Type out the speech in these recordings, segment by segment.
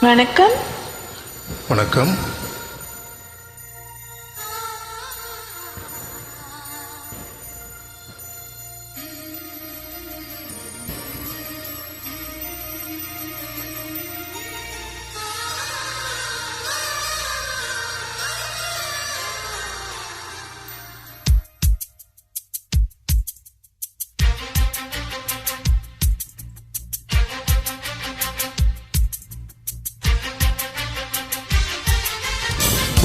வணக்கம். வணக்கம்.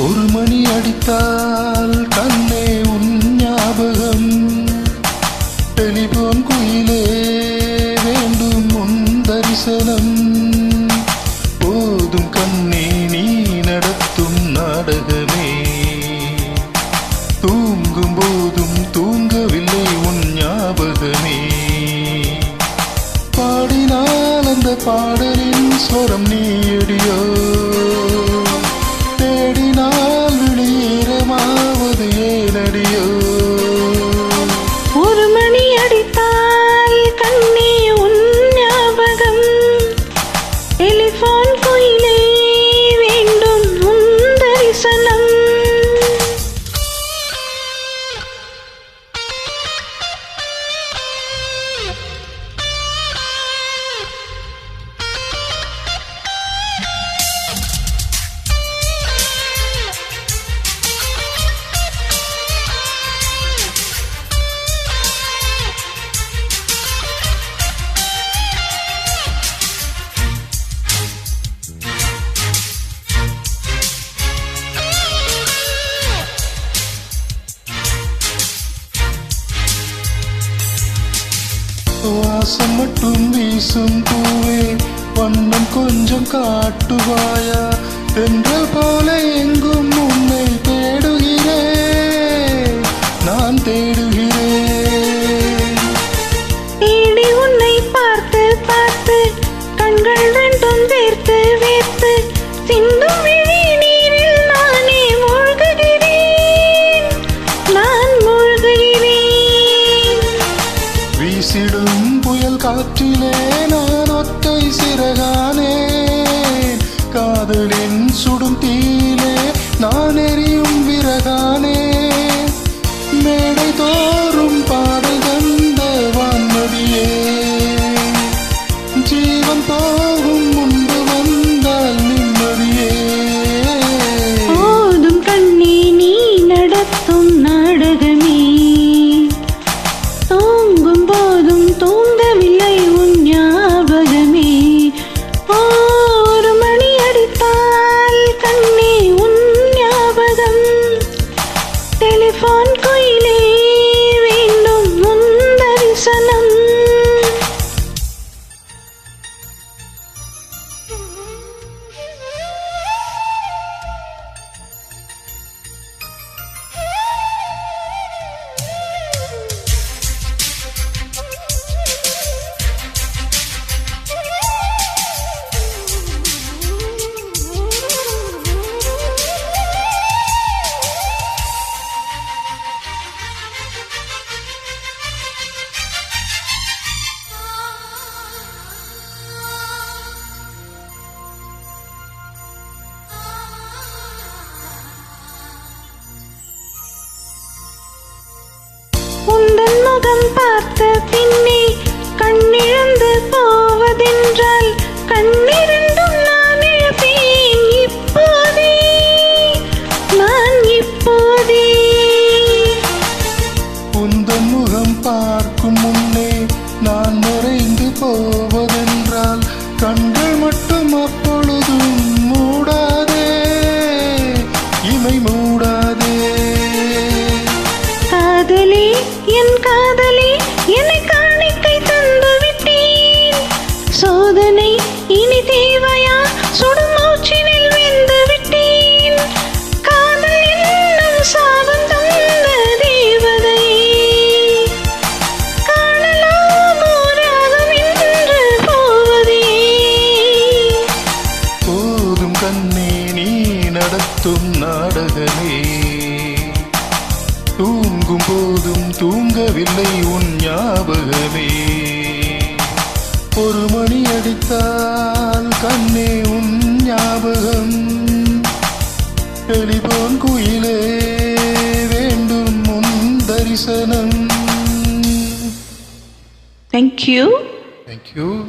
ஒரு மணி அடித்தால் கண்ணே உன் ஞாபகம். டெலிபோன் குயிலே வேண்டும் உன் தரிசனம். போதும் கண்ணே நீ நடத்தும் நாடகமே. தூங்கும் போதும் தூங்கவில்லை உன் ஞாபகமே. பாடினால் அந்த பாடலின் ஸ்வரம் நீ எடியோ. சுவாசம் மட்டும் வீசும் பூவே வண்ணம் கொஞ்சம் காட்டுவாயா? என்று போல எங்கும் உன்னை தேடுகிறேன். நான் தேடு நான் ஒத்தை சிறகானே. காதலின் சுடும் தீலே நான் எரியும் விறகானே. கண்ணே நீ நடத்தும் நாடகமே. தூங்கும் போதும் தூங்கவில்லை உன் ஞாபகமே. ஒரு மணி அடித்தால் கண்ணே உன் ஞாபகம் டெலிபோன் குயிலே. வேண்டும் உன் தரிசனம். Thank you thank you